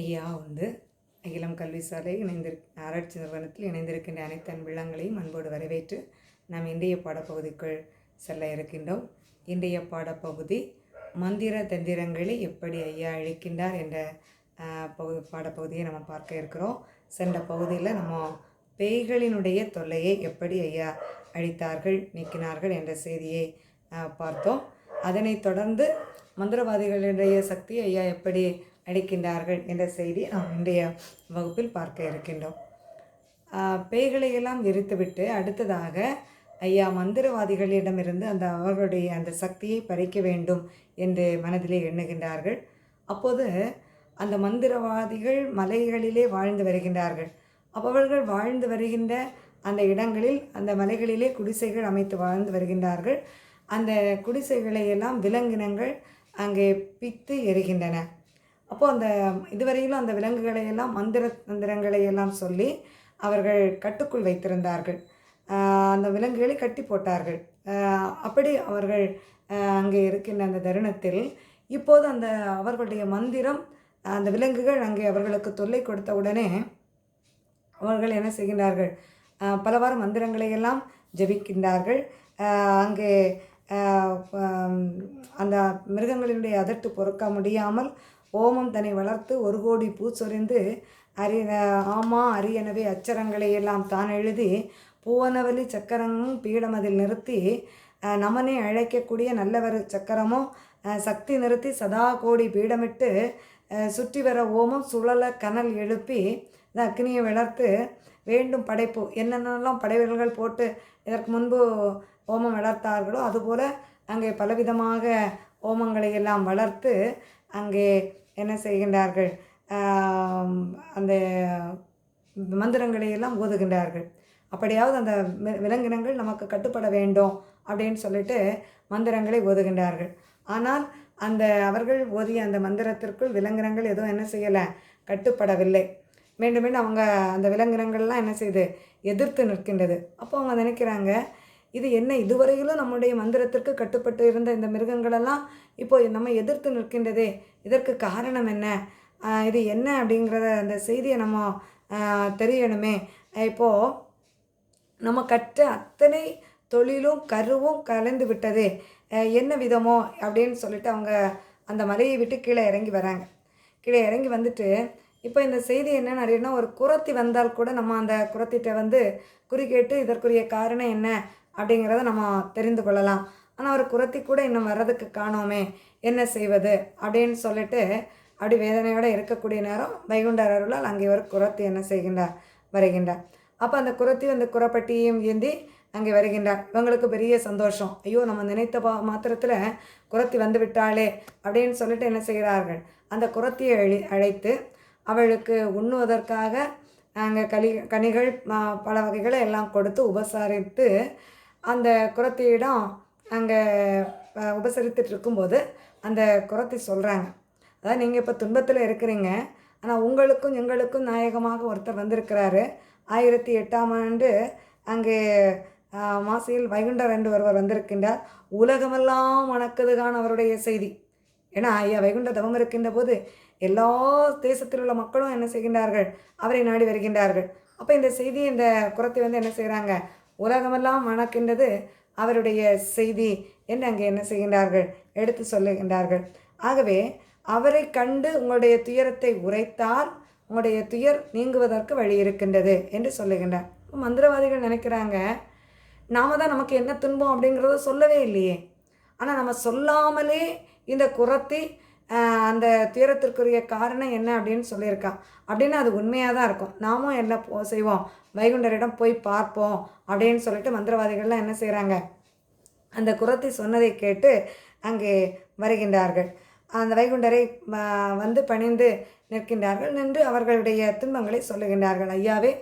ஐயா உண்டு அகிலம் கல்வி சாலை இணைந்திரு ஆராய்ச்சி நிறுவனத்தில் இணைந்திருக்கின்ற அனைத்து அன்பிள்ளங்களையும் அன்போடு வரவேற்று நாம் இன்றைய பாடப்பகுதிக்குள் செல்ல இருக்கின்றோம். இன்றைய பாடப்பகுதி மந்திர தந்திரங்களை எப்படி ஐயா அழிக்கின்றார் என்ற பகு பாடப்பகுதியை நம்ம பார்க்க இருக்கிறோம். சென்ற பகுதியில் நம்ம பேய்களினுடைய தொல்லையை எப்படி ஐயா அழித்தார்கள் நீக்கினார்கள் என்ற செய்தியை பார்த்தோம். அதனைத் தொடர்ந்து மந்திரவாதிகளுடைய சக்தி ஐயா எப்படி அடிக்கின்றார்கள் என்ற செய்தி நாம் இன்றைய வகுப்பில் பார்க்க இருக்கின்றோம். பேய்களையெல்லாம் பேய்களை எல்லாம் எரித்துவிட்டு அடுத்ததாக ஐயா மந்திரவாதிகளிடமிருந்து அந்த அவர்களுடைய அந்த சக்தியை பறிக்க வேண்டும் என்று மனதிலே எண்ணுகின்றார்கள். அப்போது அந்த மந்திரவாதிகள் மலைகளிலே வாழ்ந்து வருகின்றார்கள். அவர்கள் வாழ்ந்து வருகின்ற அந்த இடங்களில் அந்த மலைகளிலே குடிசைகள் அமைத்து வாழ்ந்து வருகின்றார்கள். அந்த குடிசைகளை எல்லாம் விலங்கினங்கள் அங்கே பித்து எரிகின்றன. அப்போது அந்த இதுவரையிலும் அந்த விலங்குகளை எல்லாம் மந்திர மந்திரங்களை எல்லாம் சொல்லி அவர்கள் கட்டுக்குள் வைத்திருந்தார்கள். அந்த விலங்குகளை கட்டி போட்டார்கள். அப்படி அவர்கள் அங்கே இருக்கின்ற அந்த தருணத்தில் இப்போது அந்த அவர்களுடைய மந்திரம் அந்த விலங்குகள் அங்கே அவர்களுக்கு தொல்லை கொடுத்த உடனே அவர்கள் என்ன செய்கின்றார்கள்? ஆஹ் பலவாறு மந்திரங்களை எல்லாம் ஜபிக்கின்றார்கள் அங்கே அந்த மிருகங்களினுடைய அதட்டு பொறுக்க முடியாமல் ஓமம் தன்னை வளர்த்து ஒரு கோடி பூ சொரிந்து அரி ஆமா அரியனவே அச்சரங்களை எல்லாம் தான் எழுதி பூவனவலி சக்கரமும் பீடமதில் நிறுத்தி நமனை அழைக்கக்கூடிய நல்லவர் சக்கரமும் சக்தி நிறுத்தி சதா கோடி பீடமிட்டு சுற்றி வர ஓமம் சுழல கனல் எழுப்பி இந்த அக்னியை வளர்த்து வேண்டும் படைப்பு. என்னென்னலாம் படைவல்கள் போட்டு இதற்கு முன்பு ஓமம் வளர்த்தார்களோ அதுபோல் அங்கே பலவிதமாக ஓமங்களை எல்லாம் வளர்த்து அங்கே என்ன செய்கின்றார்கள்? அந்த மந்திரங்களை எல்லாம் ஓதுகின்றார்கள். அப்படியாவது அந்த விலங்கினங்கள் நமக்கு கட்டுப்பட வேண்டும் அப்படின்னு சொல்லிட்டு மந்திரங்களை ஓதுகின்றார்கள். ஆனால் அந்த அவர்கள் ஓதிய அந்த மந்திரத்திற்குள் விலங்கினங்கள் எதுவும் என்ன செய்யலை? கட்டுப்படவில்லை. மீண்டும் மீண்டும் அவங்க அந்த விலங்கினங்கள்லாம் என்ன செய்யுது எதிர்த்து நிற்கின்றது. அப்போ அவங்க நினைக்கிறாங்க இது என்ன? இதுவரையிலும் நம்முடைய மந்திரத்திற்கு கட்டுப்பட்டு இருந்த இந்த மிருகங்களெல்லாம் இப்போ நம்ம எதிர்த்து நிற்கின்றதே. இதற்கு காரணம் என்ன? இது என்ன அப்படிங்கிறத அந்த செய்தியை நம்ம தெரியணுமே. இப்போது நம்ம கற்ற அத்தனை தொழிலும் கருவும் கலந்து விட்டது. என்ன விதமோ அப்படின்னு சொல்லிட்டு அவங்க அந்த மலையை விட்டு கீழே இறங்கி வராங்க. கீழே இறங்கி வந்துட்டு இப்போ இந்த செய்தி என்னன்னு அறியணும்னா ஒரு குரத்தி வந்தால் கூட நம்ம அந்த குரத்திட்ட வந்து குறிக்கேட்டு இதற்குரிய காரணம் என்ன? அப்படிங்கிறத நம்ம தெரிந்து கொள்ளலாம். ஆனால் ஒரு குரத்தி கூட இன்னும் வர்றதுக்கு காணோமே என்ன செய்வது அப்படின்னு சொல்லிட்டு அப்படி வேதனையோடு இருக்கக்கூடிய நேரம் வைகுண்டர் அருளால் அங்கே ஒரு குரத்தி என்ன செய்கின்றார்? வருகின்றார். அப்போ அந்த குரத்தி அந்த குரப்பட்டியையும் ஏந்தி அங்கே வருகின்றார். இவங்களுக்கு பெரிய சந்தோஷம். ஐயோ நம்ம நினைத்த பா மாத்திரத்தில் குரத்தி வந்து விட்டாளே அப்படின்னு சொல்லிட்டு என்ன செய்கிறார்கள்? அந்த குரத்தியை அழி அழைத்து அவளுக்கு உண்ணுவதற்காக அங்கே களி கனிகள் பல வகைகளை எல்லாம் கொடுத்து உபசரித்து அந்த குரத்தியிடம் அங்கே உபசரித்துட்டு இருக்கும்போது அந்த குரத்தி சொல்கிறாங்க அதாவது நீங்கள் இப்போ துன்பத்தில் இருக்கிறீங்க. ஆனால் உங்களுக்கும் எங்களுக்கும் நாயகமாக ஒருத்தர் வந்திருக்கிறாரு. ஆயிரத்தி எட்டாம் ஆண்டு அங்கே மாசியில் வைகுண்டர் என்று ஒருவர் வந்திருக்கின்றார். உலகமெல்லாம் வணக்குதுகான் அவருடைய செய்தி. ஏன்னா ஐயா வைகுண்ட தவம் இருக்கின்ற போது எல்லா தேசத்தில் உள்ள மக்களும் என்ன செய்கின்றார்கள்? அவரை நாடி வருகின்றார்கள். அப்போ இந்த செய்தி இந்த குரத்தை வந்து என்ன செய்கிறாங்க உலகமெல்லாம் வணக்கின்றது அவருடைய செய்தி. என்று அங்கே என்ன செய்கின்றார்கள்? எடுத்து சொல்லுகின்றார்கள். ஆகவே அவரை கண்டு உங்களுடைய துயரத்தை உரைத்தால் உங்களுடைய துயர் நீங்குவதற்கு வழி இருக்கின்றது என்று சொல்லுகின்றார். மந்திரவாதிகள் நினைக்கிறாங்க நாம தான் நமக்கு என்ன துன்பம் அப்படிங்கிறத சொல்லவே இல்லையே. ஆனால் நம்ம சொல்லாமலே இந்த குரத்தை அந்த துயரத்திற்குரிய காரணம் என்ன அப்படின்னு சொல்லியிருக்கா. அப்படின்னு அது உண்மையாக தான் இருக்கும். நாமும் என்ன போ செய்வோம்? வைகுண்டரிடம் போய் பார்ப்போம் அப்படின்னு சொல்லிட்டு மந்திரவாதிகள்லாம் என்ன செய்கிறாங்க அந்த குரத்தை சொன்னதை கேட்டு அங்கே வருகின்றார்கள். அந்த வைகுண்டரை வந்து பணிந்து நிற்கின்றார்கள். நின்று அவர்களுடைய துன்பங்களை சொல்லுகின்றார்கள். ஐயாவே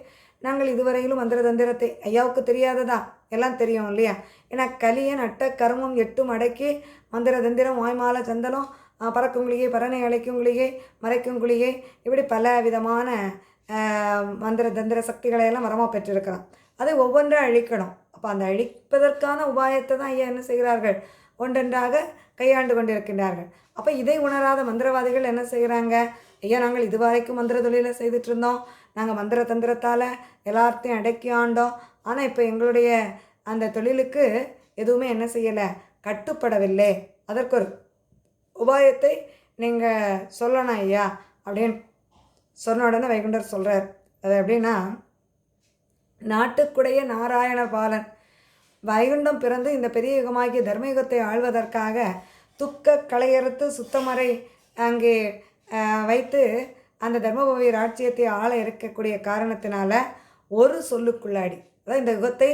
நாங்கள் இதுவரையிலும் மந்திர தந்திரத்தை ஐயாவுக்கு தெரியாததா? எல்லாம் தெரியும் இல்லையா? ஏன்னா கலியன் அட்ட கருமம் எட்டும் அடக்கி மந்திர தந்திரம் வாய்மால சந்தனம் பறக்கும் குளிகை பறனை அழைக்கும் குளிகை மறைக்கும் குளிகை இப்படி பல விதமான மந்திர தந்திர சக்திகளை எல்லாம் வரமாக பெற்றிருக்கிறான். அதை ஒவ்வொன்றும் அழிக்கணும். அப்போ அந்த அழிப்பதற்கான உபாயத்தை தான் ஐயா என்ன செய்கிறார்கள்? ஒன்றென்றாக கையாண்டு கொண்டிருக்கின்றார்கள். அப்போ இதை உணராத மந்திரவாதிகள் என்ன செய்கிறாங்க? ஐயா நாங்கள் இதுவரைக்கும் மந்திர தொழிலை செய்துட்டு இருந்தோம் நாங்கள் மந்திர தந்திரத்தால் எல்லாத்தையும் அடக்கி ஆண்டோம். ஆனால் இப்போ எங்களுடைய அந்த தொழிலுக்கு எதுவுமே என்ன செய்யலை? கட்டுப்படவில்லை. அதற்கு ஒரு உபாயத்தை நீங்கள் சொல்லணும் ஐயா அப்படின்னு சொன்ன உடனே வைகுண்டர் சொல்கிறார் அது எப்படின்னா நாட்டுக்குடைய நாராயண பாலன். வைகுண்டம் பிறந்து இந்த பெரிய யுகமாகிய தர்மயுகத்தை ஆள்வதற்காக துக்க களையறுத்து சுத்தமறை அங்கே வைத்து அந்த தர்மபுவி ராட்சியத்தை ஆள இருக்கக்கூடிய காரணத்தினால ஒரு சொல்லுக்குள்ளாடி. அதாவது இந்த யுகத்தை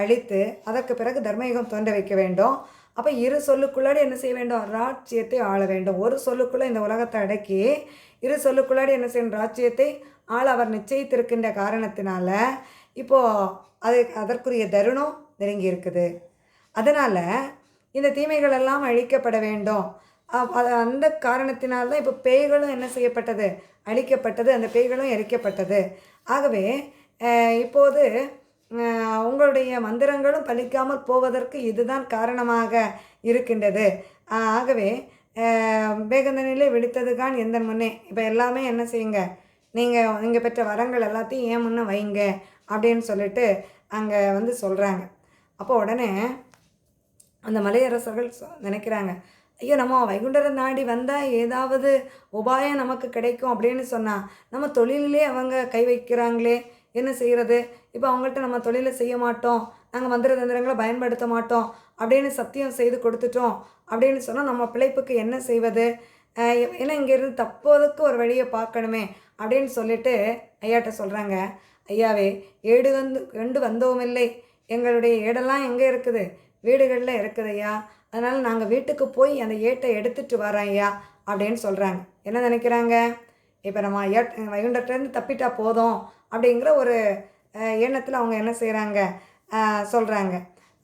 அழித்து அதற்கு பிறகு தர்மயுகம் தோன்ற வைக்க வேண்டும். அப்போ இரு சொல்லுக்குள்ளாடி என்ன செய்ய வேண்டும்? ராஜ்யத்தை ஆள வேண்டும். ஒரு சொல்லுக்குள்ளே இந்த உலகத்தை அடக்கி இரு சொல்லுக்குள்ளாடி என்ன செய்யணும்? ராஜ்யத்தை ஆள் அவர் நிச்சயித்திருக்கின்ற காரணத்தினால இப்போது அது அதற்குரிய தருணம் நெருங்கி இருக்குது. அதனால் இந்த தீமைகள் எல்லாம் அழிக்கப்பட வேண்டும். அது அந்த காரணத்தினால தான் இப்போ பேய்களும் என்ன செய்யப்பட்டது? அழிக்கப்பட்டது. அந்த பேய்களும் எரிக்கப்பட்டது. ஆகவே இப்போது உங்களுடைய மந்திரங்களும் பலிக்காமல் போவதற்கு இதுதான் காரணமாக இருக்கின்றது. ஆகவே வேகந்தனிலே வெடித்ததுகான் எந்த முன்னே. இப்போ எல்லாமே என்ன செய்யுங்க? நீங்கள் நீங்கள் பெற்ற வரங்கள் எல்லாத்தையும் ஏன் முன்னே வைங்க அப்படின்னு சொல்லிட்டு அங்கே வந்து சொல்கிறாங்க அப்போ உடனே அந்த மலையரசர்கள் சொ- நினைக்கிறாங்க ஐயோ நம்ம வைகுண்டர நாடி வந்தால் ஏதாவது உபாயம் நமக்கு கிடைக்கும் அப்படின்னு சொன்னால் நம்ம தொழிலிலே அவங்க கை வைக்கிறாங்களே என்ன செய்கிறது இப்போ அவங்கள்ட்ட நம்ம தொழிலை செய்ய மாட்டோம். நாங்கள் மந்திர தந்திரங்களை பயன்படுத்த மாட்டோம். அப்படின்னு சத்தியம் செய்து கொடுத்துட்டோம். அப்படின்னு சொன்னால் நம்ம பிழைப்புக்கு என்ன செய்வது? ஏன்னா இங்கேருந்து தப்போதுக்கு ஒரு வழியை பார்க்கணுமே அப்படின்னு சொல்லிட்டு ஐயாட்ட சொல்கிறாங்க ஐயாவே ஏடு வந்து கண்டு வந்தோமில்லை எங்களுடைய ஏடெல்லாம் எங்கே இருக்குது? வீடுகளில் இருக்குது ஐயா. அதனால் நாங்கள் வீட்டுக்கு போய் அந்த ஏட்டை எடுத்துட்டு வரோம் ஐயா அப்படின்னு சொல்கிறாங்க என்ன நினைக்கிறாங்க? இப்போ நம்ம ஐயா வைகுண்டத்துலேருந்து தப்பிட்டா போதும். அப்படிங்கிற ஒரு எண்ணத்தில் அவங்க என்ன செய்கிறாங்க சொல்கிறாங்க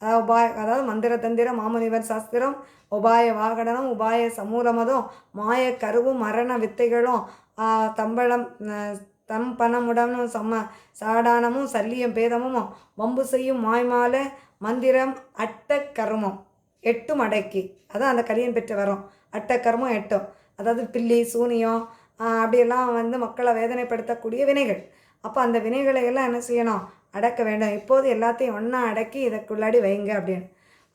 அதாவது உபாய அதாவது மந்திர தந்திரம் மாமுனிவர் சாஸ்திரம் உபாய வாகடனம் உபாய சமூலமதும் மாய கருவும் மரண வித்தைகளும் தம்பளம் தம் பணமுடனும் சம சாடானமும் சல்லியம் பேதமும் வம்பு செய்யும் மாய்மால மந்திரம் அட்ட கருமம் எட்டும் அடக்கி அதான் அந்த கலியன் பெற்று வரும். அட்ட கருமம் எட்டும். அதாவது பில்லி சூனியம் அப்படியெல்லாம் வந்து மக்களை வேதனைப்படுத்தக்கூடிய வினைகள். அப்போ அந்த வினைகளை எல்லாம் என்ன செய்யணும்? அடக்க வேண்டும். இப்போது எல்லாத்தையும் ஒன்றா அடக்கி இதற்குள்ளாடி வைங்க அப்படின்னு.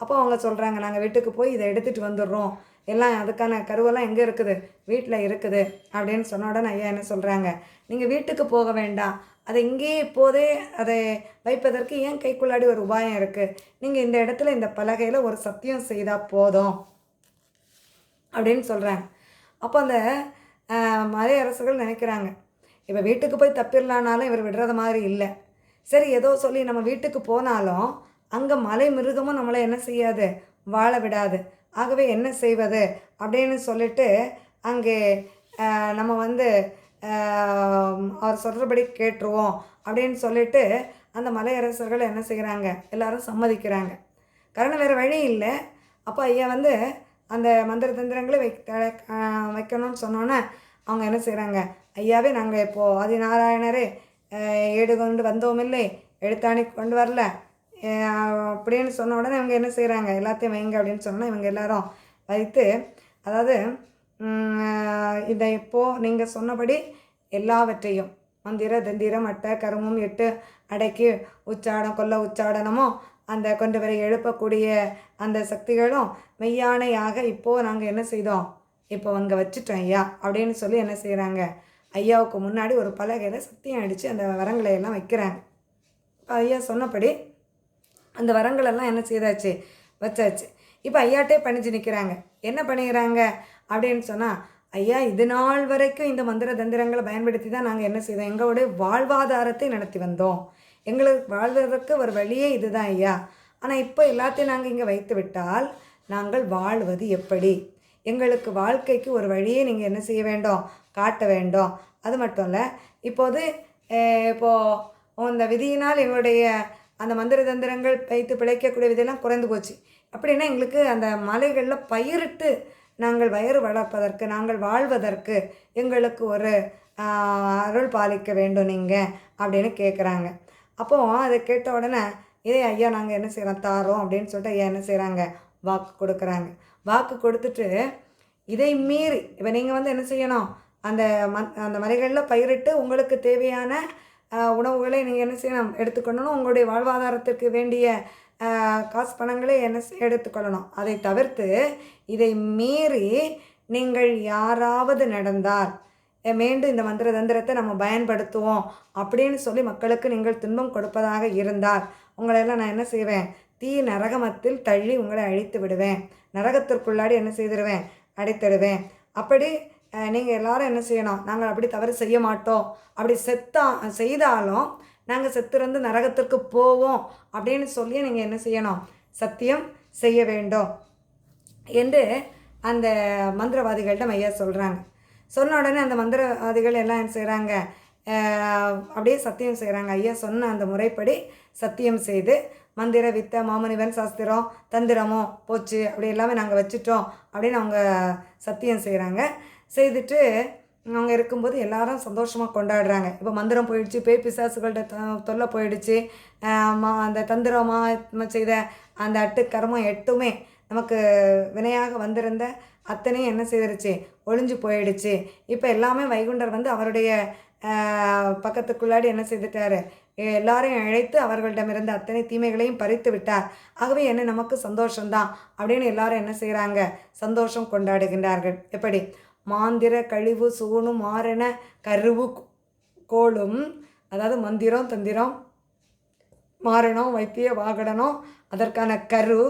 அப்போ அவங்க சொல்கிறாங்க நாங்கள் வீட்டுக்கு போய் இதை எடுத்துகிட்டு வந்துடுறோம். எல்லாம் அதுக்கான கருவெல்லாம் எங்கே இருக்குது? வீட்டில் இருக்குது. அப்படின்னு சொன்ன உடனே ஐயா என்ன சொல்கிறாங்க நீங்கள் வீட்டுக்கு போக வேண்டாம். அதை இங்கேயே இப்போதே அதை வைப்பதற்கு ஏன் கைக்குள்ளாடி ஒரு உபாயம் இருக்குது நீங்கள் இந்த இடத்துல இந்த பலகையில் ஒரு சத்தியம் செய்தால் போதும். அப்படின்னு சொல்கிறாங்க அப்போ அந்த மலை அரசுகள் நினைக்கிறாங்க இப்போ வீட்டுக்கு போய் தப்பிடலானாலும் இவர் விடுறது மாதிரி இல்லை. சரி ஏதோ சொல்லி நம்ம வீட்டுக்கு போனாலும் அங்கே மலை மிருகமும் நம்மளை என்ன செய்யாது? வாழ விடாது. ஆகவே என்ன செய்வது? அப்படின்னு சொல்லிட்டு அங்கே நம்ம வந்து அவர் சொல்கிறபடி கேட்டுருவோம் அப்படின்னு சொல்லிட்டு அந்த மலையரசர்கள் என்ன செய்கிறாங்க எல்லாரும் சம்மதிக்கிறாங்க. காரணம் வேறு வழி இல்லை. அப்போ ஐயா வந்து அந்த மந்திர தந்திரங்களை வைக்க வைக்கணும்னு சொன்னோன்னே அவங்க என்ன செய்கிறாங்க ஐயாவே நாங்கள் இப்போது ஆதிநாராயணரே ஏடு கொண்டு வந்தோமில்லை எழுத்தாணி கொண்டு வரல. அப்படின்னு சொன்ன உடனே இவங்க என்ன செய்கிறாங்க எல்லாத்தையும் வைங்க அப்படின்னு சொன்னால் இவங்க எல்லாரும் வைத்து அதாவது இதை இப்போது நீங்கள் சொன்னபடி எல்லாவற்றையும் மந்திர தந்திரம் அட்டை கருமம் எட்டு அடக்கி உச்சாடம் கொல்ல உச்சாடனமும் அந்த கொண்டு வரை எழுப்பக்கூடிய அந்த சக்திகளும் மெய்யானையாக இப்போது நாங்கள் என்ன செய்தோம்? இப்போ அங்கே வச்சுட்டோம் ஐயா அப்படின்னு சொல்லி என்ன செய்கிறாங்க ஐயாவுக்கு முன்னாடி ஒரு பலகையில் சத்தியம் அடித்து அந்த வரங்களை எல்லாம் வைக்கிறாங்க. இப்போ ஐயா சொன்னபடி அந்த வரங்களெல்லாம் என்ன செய்தாச்சு? வச்சாச்சு. இப்போ ஐயாட்டே பணிஞ்சு நிற்கிறாங்க என்ன பண்ணிக்கிறாங்க அப்படின்னு சொன்னால் ஐயா இது நாள் வரைக்கும் இந்த மந்திர தந்திரங்களை பயன்படுத்தி தான் நாங்கள் என்ன செய்தோம்? எங்களுடைய வாழ்வாதாரத்தை நடத்தி வந்தோம். எங்களுக்கு வாழ்வதற்கு ஒரு வழியே இதுதான் ஐயா. ஆனால் இப்போ எல்லாத்தையும் நாங்கள் இங்கே வைத்து விட்டால் நாங்கள் வாழ்வது எப்படி? எங்களுக்கு வாழ்க்கைக்கு ஒரு வழியை நீங்கள் என்ன செய்ய வேண்டும் காட்ட வேண்டும். அது மட்டும் இல்லை இப்போது இப்போது இந்த விதியினால் எங்களுடைய அந்த மந்திர தந்திரங்கள் வைத்து பிழைக்கக்கூடிய விதையெல்லாம் குறைந்து போச்சு. அப்படின்னா எங்களுக்கு அந்த மலைகளில் பயிரிட்டு நாங்கள் வயிறு வளர்ப்பதற்கு நாங்கள் வாழ்வதற்கு எங்களுக்கு ஒரு அருள் பாலிக்க வேண்டும் நீங்கள் அப்படின்னு கேட்குறாங்க அப்போது அதை கேட்ட உடனே இதே ஐயா நாங்கள் என்ன செய்கிறோம் தாரோம் அப்படின்னு சொல்லிட்டு ஐயா என்ன செய்கிறாங்க வாக்கு கொடுக்குறாங்க. வாக்கு கொடுத்துட்டு இதை மீறி இப்போ நீங்கள் வந்து என்ன செய்யணும்? அந்த மண் அந்த மலைகளில் பயிரிட்டு உங்களுக்கு தேவையான உணவுகளை நீங்கள் என்ன செய்யணும்? எடுத்துக்கொள்ளணும். உங்களுடைய வாழ்வாதாரத்திற்கு வேண்டிய காசு பணங்களை என்ன எடுத்துக்கொள்ளணும். அதை தவிர்த்து இதை மீறி நீங்கள் யாராவது நடந்தால் மீண்டும் இந்த மந்திர தந்திரத்தை நம்ம பயன்படுத்துவோம் அப்படின்னு சொல்லி மக்களுக்கு நீங்கள் துன்பம் கொடுப்பதாக இருந்தால் உங்களெல்லாம் நான் என்ன செய்வேன்? தீ நரகமத்தில் தள்ளி உங்களை அழித்து விடுவேன். நரகத்திற்குள்ளாடி என்ன செய்திருவேன் அடைத்திடுவேன். அப்படி நீங்கள் எல்லாரும் என்ன செய்யணும்? நாங்கள் அப்படி தவறு செய்ய மாட்டோம். அப்படி செத்தா செய்தாலும் நாங்கள் செத்துருந்து நரகத்திற்கு போவோம் அப்படின்னு சொல்லி நீங்கள் என்ன செய்யணும்? சத்தியம் செய்ய வேண்டும் என்று அந்த மந்திரவாதிகள்கிட்ட ஐயா சொல்கிறாங்க சொன்ன உடனே அந்த மந்திரவாதிகள் எல்லாம் என்ன செய்கிறாங்க அப்படியே சத்தியம் செய்கிறாங்க ஐயா சொன்ன அந்த முறைப்படி சத்தியம் செய்து மந்திர வித்த மாமனிவன் சாஸ்திரம் தந்திரமோ போச்சு அப்படி எல்லாமே நாங்கள் வச்சுட்டோம் அப்படின்னு அவங்க சத்தியம் செய்கிறாங்க செய்துட்டு அவங்க இருக்கும்போது எல்லாரும் சந்தோஷமாக கொண்டாடுறாங்க. இப்போ மந்திரம் போயிடுச்சு பேய் பிசாசுகள்கிட்ட த- தொல்லை போயிடுச்சு. மா அந்த தந்திரமாக செய்த அந்த அட்டு கர்மம் எட்டுமே நமக்கு வினையாக வந்திருந்த அத்தனையும் என்ன செய்திருச்சு? ஒளிஞ்சு போயிடுச்சு. இப்போ எல்லாமே வைகுண்டர் வந்து அவருடைய பக்கத்துக்குள்ளாடி என்ன செய்துட்டாரு? எல்லாரையும் அழைத்து அவர்களிடமிருந்து அத்தனை தீமைகளையும் பறித்து விட்டார். ஆகவே என்ன நமக்கு சந்தோஷம்தான். அப்படின்னு எல்லாரும் என்ன செய்கிறாங்க சந்தோஷம் கொண்டாடுகின்றார்கள். எப்படி? மாந்திர கழிவு சூணு மாறன கருவு கோளும் அதாவது மந்திரம் தந்திரம் மாறணும் வைத்திய வாகடனம் அதற்கான கரு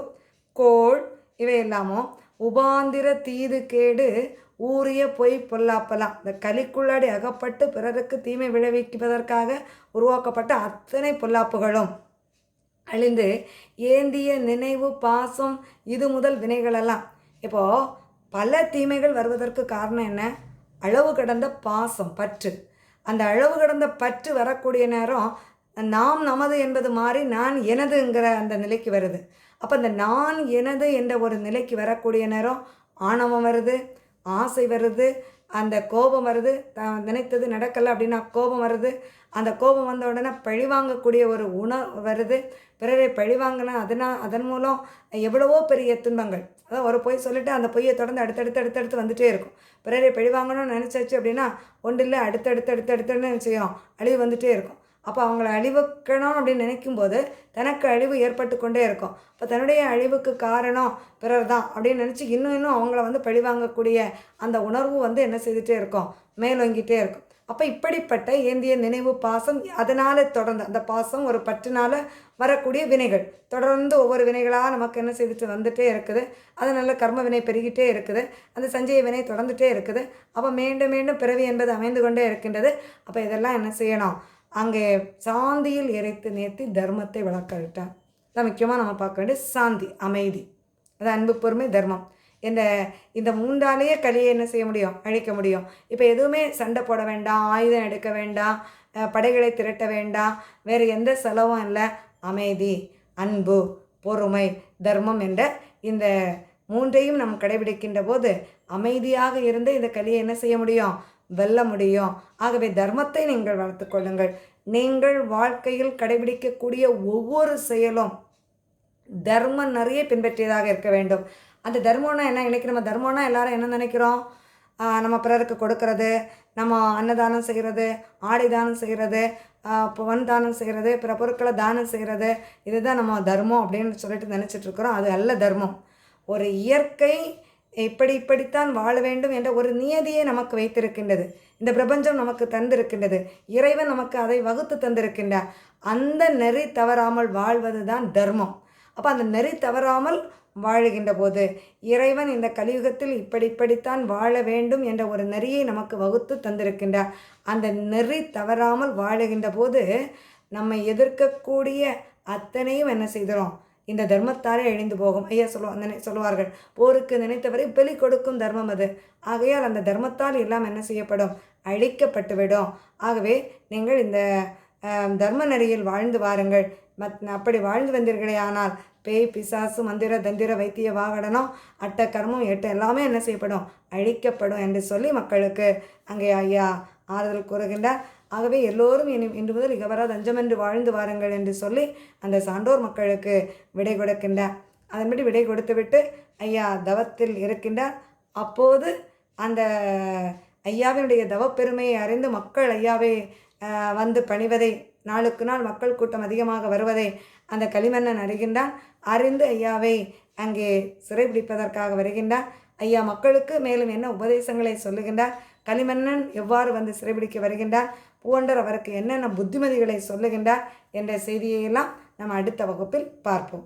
கோள் இவையெல்லாமும் உபாந்திர தீது கேடு ஊறிய பொய் பொல்லாப்பலாம். இந்த கலிக்குள்ளாடி அகப்பட்டு பிறருக்கு தீமை விளைவிப்பதற்காக உருவாக்கப்பட்ட அத்தனை பொல்லாப்புகளும். அழிந்து ஏந்திய நினைவு பாசம் இது முதல் வினைகளெல்லாம். இப்போது பல தீமைகள் வருவதற்கு காரணம் என்ன? அளவு கடந்த பாசம் பற்று. அந்த அளவு கடந்த பற்று வரக்கூடிய நேரம் நாம் நமது என்பது மாறி நான் எனதுங்கிற அந்த நிலைக்கு வருது. அப்போ அந்த நான் எனது என்ற ஒரு நிலைக்கு வரக்கூடிய நேரம் ஆணவம் வருது. ஆசை வருது அந்த கோபம் வருது தான் நினைத்தது நடக்கலை அப்படின்னா கோபம் வருது அந்த கோபம் வந்த உடனே பழிவாங்கக்கூடிய ஒரு உணவு வருது பிறரை பழிவாங்கினா அதனால் அதன் மூலம் எவ்வளவோ பெரிய துன்பங்கள். அதாவது ஒரு பொய் சொல்லிவிட்டு அந்த பொய்யை தொடர்ந்து அடுத்தடுத்து அடுத்தடுத்து வந்துகிட்டே இருக்கும். பிறரை பழிவாங்கணும்னு நினச்சாச்சு அப்படின்னா ஒன்றில் அடுத்தடுத்து அடுத்தடுத்துன்னு செய்யும் அழிவு வந்துகிட்டே இருக்கும். அப்போ அவங்கள அழிவுக்கணும் அப்படின்னு நினைக்கும்போது தனக்கு அழிவு ஏற்பட்டு கொண்டே இருக்கும். அப்போ தன்னுடைய அழிவுக்கு காரணம் பிறர் தான் அப்படின்னு நினச்சி இன்னும் இன்னும் அவங்கள வந்து பழிவாங்கக்கூடிய அந்த உணர்வு வந்து என்ன செய்துட்டே இருக்கும்? மேலோங்கிட்டே இருக்கும். அப்போ இப்படிப்பட்ட ஏந்திய நினைவு பாசம் அதனால் தொடர்ந்து அந்த பாசம் ஒரு பற்றினால் வரக்கூடிய வினைகள். தொடர்ந்து ஒவ்வொரு வினைகளாக நமக்கு என்ன செய்துட்டு வந்துட்டே இருக்குது. அதனால் கர்ம வினை பெருகிட்டே இருக்குது. அந்த சஞ்சய வினை தொடர்ந்துட்டே இருக்குது. அப்போ மீண்டும் மீண்டும் பிறவி என்பது அமைந்து கொண்டே இருக்கின்றது. அப்போ இதெல்லாம் என்ன செய்யணும்? அங்கே சாந்தியில் இறைத்து நேர்த்தி தர்மத்தை வளர்க்கவிட்டார் அதான் முக்கியமாக நம்ம பார்க்க வேண்டிய சாந்தி அமைதி. அது அன்பு பொறுமை தர்மம். இந்த இந்த மூன்றாலேயே கலியை என்ன செய்ய முடியும்? அழிக்க முடியும். இப்போ எதுவுமே சண்டை போட வேண்டாம் ஆயுதம் எடுக்க வேண்டாம் படைகளை திரட்ட வேண்டாம் வேறு எந்த செலவும் இல்லை. அமைதி அன்பு பொறுமை தர்மம் என்ற இந்த மூன்றையும் நாம் கடைபிடிக்கின்ற போது அமைதியாக இருந்து இந்த கலியை என்ன செய்ய முடியும்? வெல்ல முடியும். ஆகவே தர்மத்தை நீங்கள் வளர்த்து கொள்ளுங்கள். நீங்கள் வாழ்க்கையில் கடைபிடிக்கக்கூடிய ஒவ்வொரு செயலும் தர்மம் நிறைய பின்பற்றியதாக இருக்க வேண்டும். அந்த தர்மம்னா என்ன? இன்னைக்கு நம்ம தர்மம்னா எல்லாரும் என்ன நினைக்கிறோம்? நம்ம பிறருக்கு கொடுக்கறது நம்ம அன்னதானம் செய்கிறது ஆடை தானம் செய்கிறது பவன் தானம் செய்கிறது பிற பொருட்களை தானம் செய்கிறது. இதுதான் நம்ம தர்மம் அப்படின்னு சொல்லிட்டு நினச்சிட்ருக்குறோம் அது அல்ல தர்மம். ஒரு இயற்கை இப்படி இப்படித்தான் வாழ வேண்டும் என்ற ஒரு நியதியை நமக்கு வைத்திருக்கின்றது. இந்த பிரபஞ்சம் நமக்கு தந்திருக்கின்றது. இறைவன் நமக்கு அதை வகுத்து தந்திருக்கின்றார். அந்த நெறி தவறாமல் வாழ்வது தான் தர்மம். அப்போ அந்த நெறி தவறாமல் வாழுகின்ற போது இறைவன் இந்த கலியுகத்தில் இப்படி இப்படித்தான் வாழ வேண்டும் என்ற ஒரு நெறியை நமக்கு வகுத்து தந்திருக்கின்றார். அந்த நெறி தவறாமல் வாழுகின்ற போது நம்மை எதிர்க்கக்கூடிய அத்தனையும் என்ன செய்கிறோம் இந்த தர்மத்தாலே அழிந்து போகும். ஐயா சொல்லுவா நினை சொல்லுவார்கள் போருக்கு நினைத்தவரை பலி கொடுக்கும் தர்மம் அது. ஆகையால் அந்த தர்மத்தால் எல்லாம் என்ன செய்யப்படும்? அழிக்கப்பட்டுவிடும். ஆகவே நீங்கள் இந்த தர்ம நெறியில் வாழ்ந்து வாருங்கள். மத் அப்படி வாழ்ந்து வந்தீர்களே ஆனால் பேய் பிசாசு மந்திர தந்திர வைத்திய வாகடனம் அட்ட கர்மம் எட்டு எல்லாமே என்ன செய்யப்படும்? அழிக்கப்படும் என்று சொல்லி மக்களுக்கு அங்கே ஐயா ஆறுதல் கூறுகின்றார். ஆகவே எல்லோரும் இனி இன்று முதல் இகவராது அஞ்சமென்று வாழ்ந்து வாருங்கள் என்று சொல்லி அந்த சான்றோர் மக்களுக்கு விடை கொடுக்கின்றார். அதன்படி விடை கொடுத்துவிட்டு ஐயா தவத்தில் இருக்கின்றார். அப்போது அந்த ஐயாவினுடைய தவப்பெருமையை அறிந்து மக்கள் ஐயாவை வந்து பணிவதை நாளுக்கு நாள் மக்கள் கூட்டம் அதிகமாக வருவதை அந்த களிமன்னன் அறிகின்றான். அறிந்து ஐயாவை அங்கே சிறைபிடிப்பதற்காக வருகின்றான் ஐயா மக்களுக்கு மேலும் என்ன உபதேசங்களை சொல்லுகின்றார்? களிமன்னன் எவ்வாறு வந்து சிறைபிடிக்க வருகின்றார்? பூவண்டர் அவருக்கு என்னென்ன புத்திமதிகளை சொல்லுகின்றார் என்ற செய்தியையெல்லாம் நம்ம அடுத்த வகுப்பில் பார்ப்போம்.